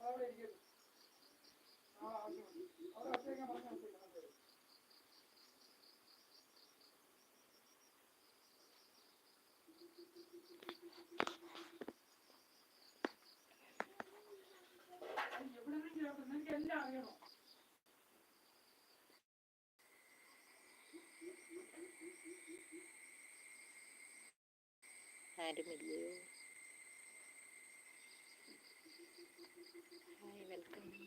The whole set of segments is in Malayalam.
അവിടെ ഇരിക്കരുത് ആ അവിടെ അവിടെ ഒറ്റയ്ക്ക് പറഞ്ഞാൽ ഒറ്റയ്ക്ക് എവിടെ നിന്ന് കേൾക്കുന്നു എനിക്ക് എല്ലാം അറിയണോ ആരുമില്ലയോ ഹായ് വെൽക്കം ഒന്ന്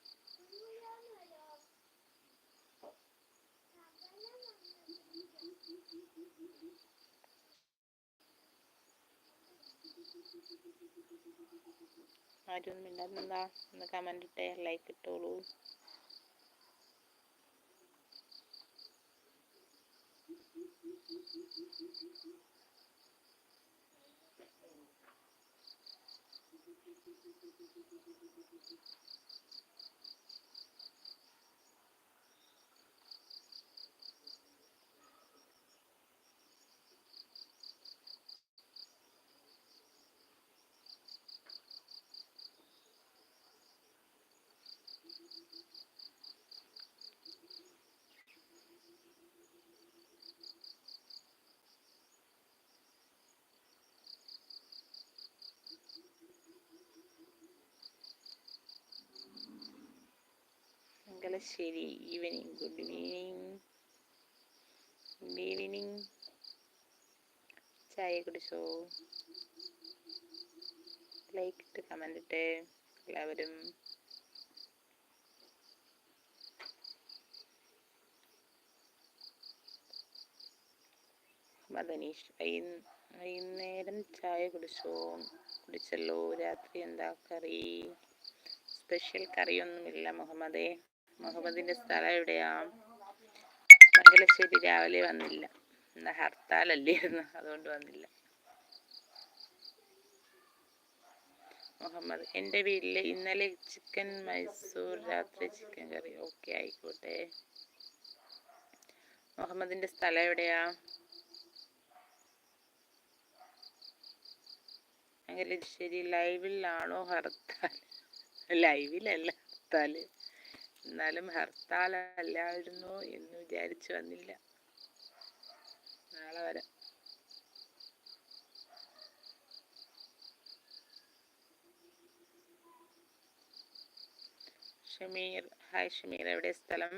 ആരും മിണ്ടാതെന്താ ഒന്ന് കമന്റ് ഇട്ടേ ലൈക്ക് ഇട്ടോളൂ. Mangalassery evening good evening good evening ചായ കുടിച്ചോ? ലൈക്ക് ഇട്ട് കമന്റ് ഇട്ട്. എല്ലാവരും മദനീഷ് വൈകുന്നേരം ചായ കുടിച്ചോ? കുടിച്ചല്ലോ. രാത്രി എന്താ കറി? സ്പെഷ്യൽ കറിയൊന്നുമില്ല മുഹമ്മദേ. മുഹമ്മദിന്റെ സ്ഥലം എവിടെയാ? മംഗലശ്ശേരി രാവിലെ വന്നില്ല. ഇന്ന് ഹർത്താലല്ലായിരുന്നു. അതുകൊണ്ട് വന്നില്ല. മുഹമ്മദ് എന്റെ വീട്ടിൽ ഇന്നലെ ചിക്കൻ മൈസൂർ രാത്രി ചിക്കൻ കറി. ഓക്കെ ആയിക്കോട്ടെ. മുഹമ്മദിന്റെ സ്ഥലം എവിടെയാ? മംഗലശ്ശേരി ലൈവിലാണോ ഹർത്താൽ? ലൈവിലല്ല ഹർത്താൽ എന്നാലും ഹർത്താൽ അല്ലായിരുന്നു എന്ന് വിചാരിച്ചു വന്നില്ല. നാളെ വരാം. ഷമീർ ഹായ് ഷമീർ എവിടെ സ്ഥലം?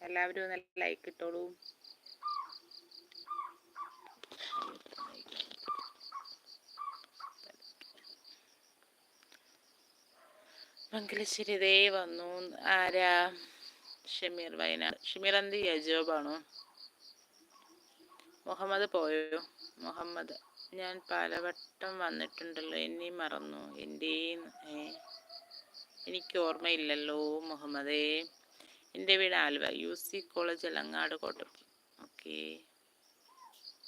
എല്ലാവരും ഒന്ന് ലൈക്ക് ഇട്ടോളൂ. മംഗലശ്ശേരി ദേ വന്നു ആരാ ഷമീർ വയനാട് ഷമീർ എന്ത് യജോബാണോ മുഹമ്മദ് പോയോ മുഹമ്മദ് ഞാൻ പലവട്ടം വന്നിട്ടുണ്ടല്ലോ. എന്നെ മറന്നു. എന്റെ എനിക്ക് ഓർമ്മയില്ലല്ലോ മുഹമ്മദേ. എന്റെ വീട് Aluva. U C college Elangad കോട്ട ഓക്കെ.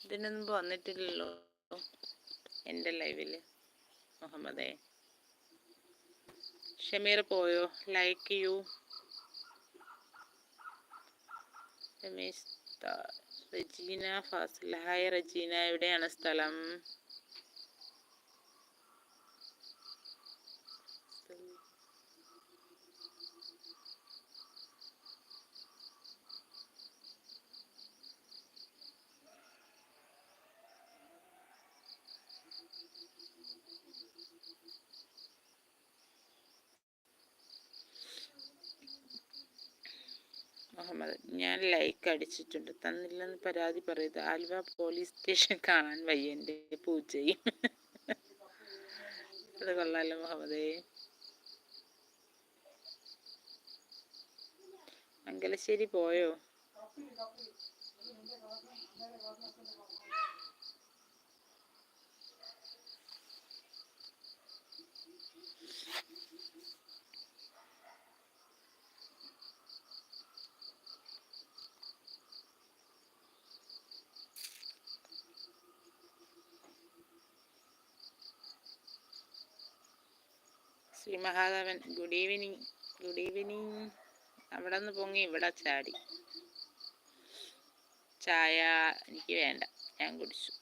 ഇതിനു മുമ്പ് വന്നിട്ടില്ലല്ലോ എന്റെ ലൈവിൽ മുഹമ്മദേ. ഷമീർ പോയോ like you Ramesh Rejina Fazil hi Rejina എവിടെയാണ് സ്ഥലം മുഹമ്മദ് ഞാൻ ലൈക്ക് അടിച്ചിട്ടുണ്ട്. തന്നില്ലെന്ന് പരാതി പറയത് ആലുവ പോലീസ് സ്റ്റേഷൻ കാണാൻ വയ്യ എന്റെ പൂച്ചയും അത് കൊള്ളാലോ മുഹമ്മദേ. മംഗലശ്ശേരി പോയോ? Sree Mahadevan. Good evening good evening അവിടെ നിന്ന് പൊങ്ങി ഇവിടെ ചാടി. ചായ എനിക്ക് വേണ്ട. ഞാൻ കുടിച്ചു.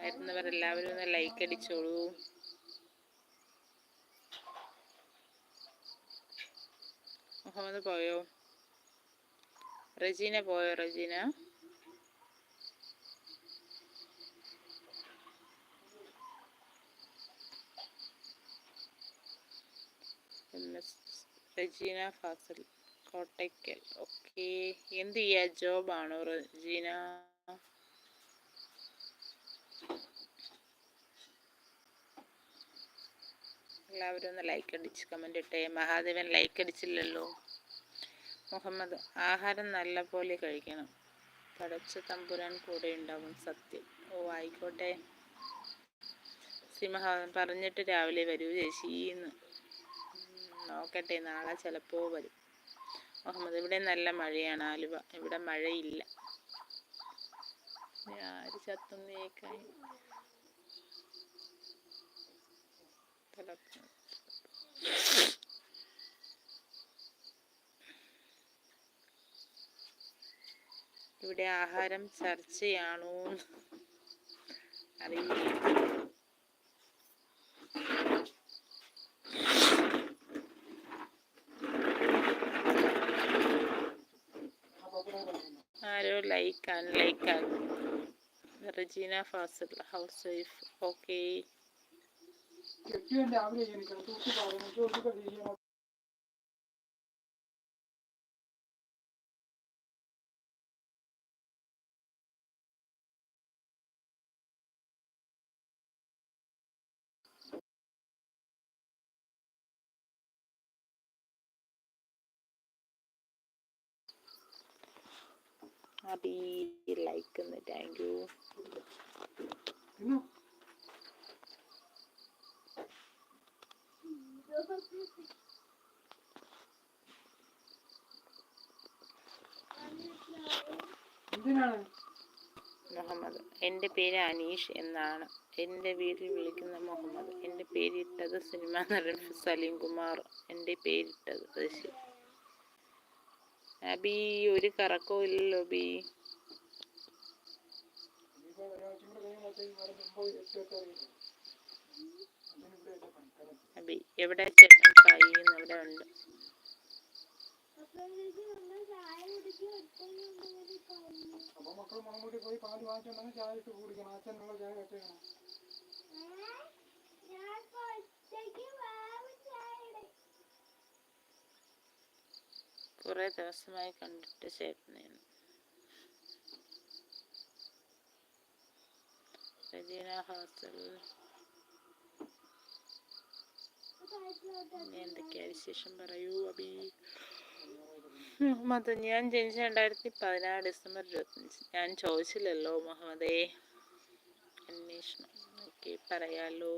വരുന്നവർ എല്ലാവരും ഒന്ന് ലൈക്ക് അടിച്ചോളൂ. മുഹമ്മദ് പോയോ? റജീന പോയോ? റജീന? റജീന ഫാസിൽ കോട്ടയ്ക്കൽ. ഓക്കെ എന്ത് ചെയ്യാ? ജോബാണോ റജീന? എല്ലാവരും ഒന്ന് ലൈക്ക് അടിച്ച് കമന്റ് ഇട്ടേ. മഹാദേവൻ ലൈക്ക് അടിച്ചില്ലല്ലോ. മുഹമ്മദ് ആഹാരം നല്ല പോലെ കഴിക്കണം. പടച്ച തമ്പുരാൻ കൂടെ ഉണ്ടാവും സത്യം. ഓ ആയിക്കോട്ടെ. സിംഹ പറഞ്ഞിട്ട് രാവിലെ വരൂ ചേച്ചീന്ന്. നോക്കട്ടെ നാളെ ചിലപ്പോൾ വരും. മുഹമ്മദ് ഇവിടെ നല്ല മഴയാണ് ആലുവ. ഇവിടെ മഴയില്ല. ആര് ചത്തുന്നേക്കായി ഇവിടെ ആഹാരം ചർച്ചയാണോ അറിയില്ല. ആരോ ലൈക്ക് അൺലൈക്ക് ആകും Rejina Fazil house wife. Okay. Abi like thank you Muhammad. എന്റെ പേര് അനീഷ് എന്നാണ്. എന്റെ വീട്ടിൽ വിളിക്കുന്ന മുഹമ്മദ്. എന്റെ പേരിട്ടത് സിനിമ നടൻ സലീം കുമാർ. എന്റെ പേരിട്ടത് ശരി അബി ഒരു കറക്കവും ഇല്ലല്ലോ ബി അബി എവിടെ ചേട്ടൻ കയ്യുന്നു അവിടെ ഉണ്ട്. അപ്പൊ മക്കൾ മുളം കൂട്ടി പോയി പാൽ വാങ്ങിച്ചുണ്ടെങ്കിൽ ചായ ഇട്ട് കുടിക്കണം. അച്ഛനുള്ള ചായ കെട്ടണം കുറേ ദിവസമായി കണ്ടിട്ട് ചേട്ടനെന്ന്. റജീന ഹാസൽ എന്തൊക്കെയാ വിശേഷം പറയൂ അബി? മുഹമ്മദ് ഞാൻ ജനിച്ച രണ്ടായിരത്തി പതിനാറ് ഡിസംബർ ഇരുപത്തഞ്ച് ഞാൻ ചോദിച്ചില്ലല്ലോ മുഹമ്മദേ. അന്വേഷണം. ഓക്കെ പറയാലോ.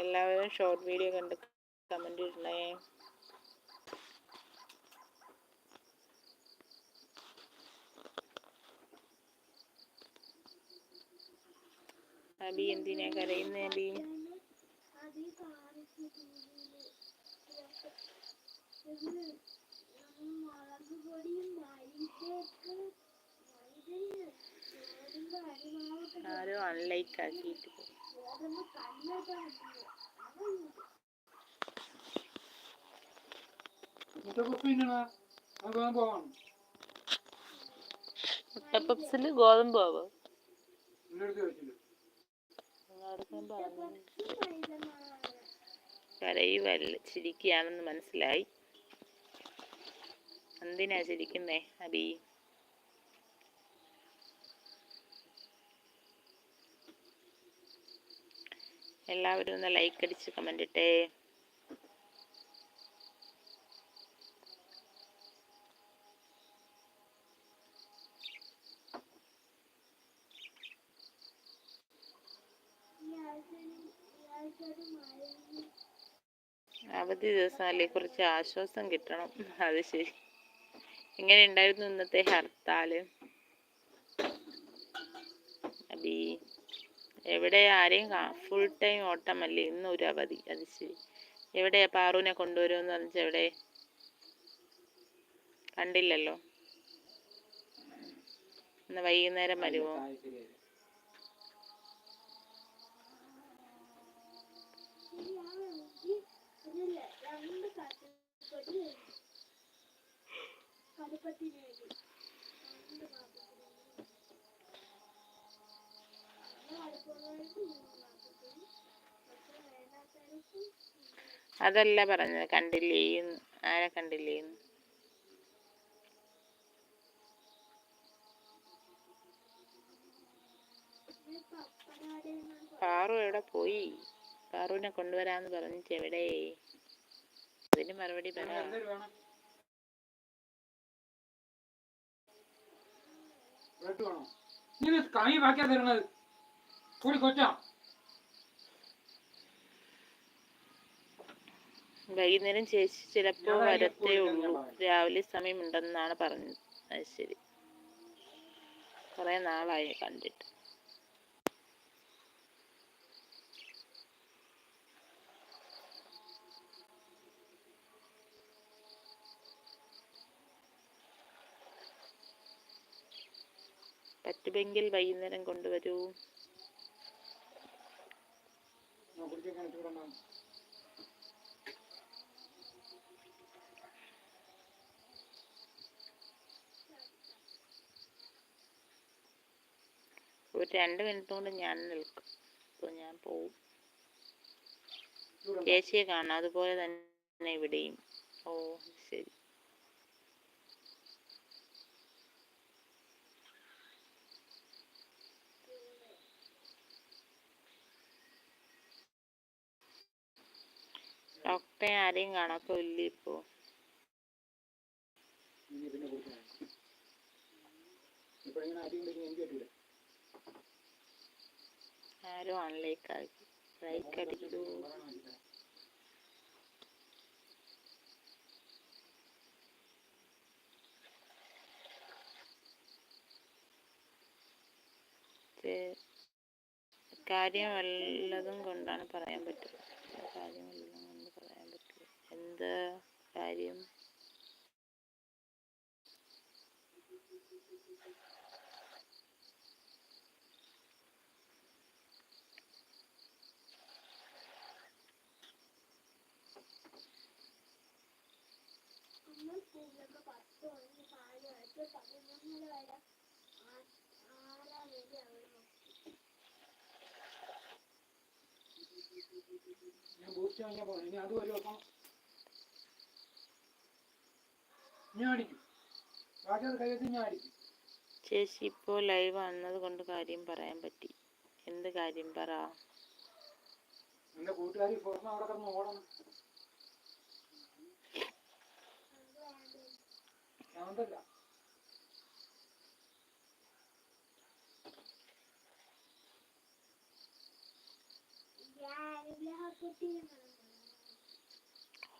എല്ലാവരും ഷോർട്ട് വീഡിയോ കണ്ട് കമന്റ് ഇടണേ അബി എന്തിനാ കരയുന്നേ അബി ആരോ അൺലൈക്ക് ആക്കിയിട്ട് മുട്ടപ്പപ്സിൽ ഗോതമ്പ് ആവോ. കരയുവല്ല ചിരിക്കുകയാണെന്ന് മനസ്സിലായി. എന്തിനാ ചിരിക്കുന്നേ അബി? എല്ലാവരും ഒന്ന് ലൈക്ക് അടിച്ച് കമന്റ് ഇട്ടേ. അവധി ദിവസമല്ലേ കുറച്ച് ആശ്വാസം കിട്ടണം. അത് ശരി. എങ്ങനെ ഉണ്ടായിരുന്നു ഇന്നത്തെ ഹർത്താൽ അബി എവിടെ ആരെയും ഫുൾ ടൈം ഓട്ടമല്ലേ ഇന്ന് ഒരു അവധി അത് ശരി. എവിടെയാ പാറുവിനെ കൊണ്ടുവരുമെന്ന് പറഞ്ഞാൽ എവിടെ? കണ്ടില്ലല്ലോ. ഇന്ന് വൈകുന്നേരം വരുമോ അതല്ല പറഞ്ഞത് കണ്ടില്ലേന്ന് ആരെ കണ്ടില്ലേന്ന് പാറു എവിടെ പോയി? പാറുവിനെ കൊണ്ടുവരാന്ന് പറഞ്ഞിട്ട് എവിടെ? അതിന് മറുപടി പറ. ഇത് ബാക്കിയാ തരുന്നത് കൂടി കൊച്ചാ വൈകുന്നേരം ചേച്ചി ചിലപ്പോ വരത്തേ ഉള്ളൂ. രാവിലെ സമയമുണ്ടെന്നാണ് പറഞ്ഞത്. അത് ശരി. കുറെ നാളായി കണ്ടിട്ട്. പറ്റുമെങ്കിൽ വൈകുന്നേരം കൊണ്ടുവരൂ. ഒരു രണ്ട് മിനിറ്റ് കൊണ്ട് ഞാൻ നിൽക്കും. അപ്പോൾ ഞാൻ പോവും. ചേച്ചിയെ കാണാം. അതുപോലെ തന്നെ ഇവിടെയും. ഓ ശരി ഡോക്ടറെ ആരെയും കാണാത്തില്ല ഇപ്പോ ഇനി പിന്നെ കുടിക്കണം ഇപ്പോഴിങ്ങനെ ആദ്യം ആരെയും എനിക്ക് പറ്റൂല ആരും ഓൺലൈക്ക് ആക്കി ലൈക്ക് അടിക്കൂ കാര്യം വല്ലതും കൊണ്ടാണ് പറയാൻ പറ്റുക കാര്യം വല്ലതും എന്ത് കാര്യം? ഞാൻ ബൂസ്റ്റ് വാങ്ങിയാൽ പോകണം ഇനി അത് ഒരു വെക്കണം ഞാൻ അടിക്കും ബാക്കി അത് കൈവച്ച് ഞാൻ അടിക്കും ചേച്ചി ഇപ്പോൾ ലൈവ് വന്നത് കൊണ്ട് കാര്യം പറയാൻ പറ്റി. എന്ത് കാര്യം പറ?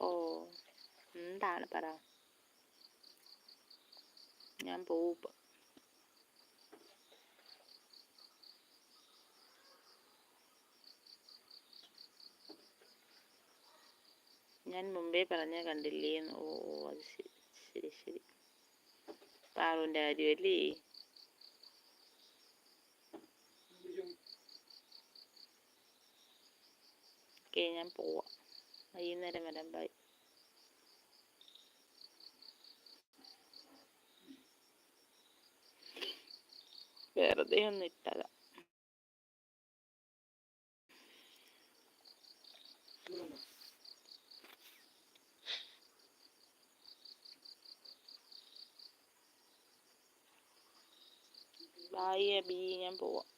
ഓ എന്താണ് പറ? ഞാൻ പോവും ഞാൻ മുമ്പേ പറഞ്ഞ കണ്ടില്ലേ ഓ അത് ശരി ശരി ശരി. പാറുവിന്റെ കാര്യമല്ലേ? ഓക്കെ ഞാൻ പോവാം. വൈകുന്നേരം വരാം ബൈ. വെറുതെ ഒന്ന് ഇട്ടതാ? ബായ് അബി ഞാൻ പോവാം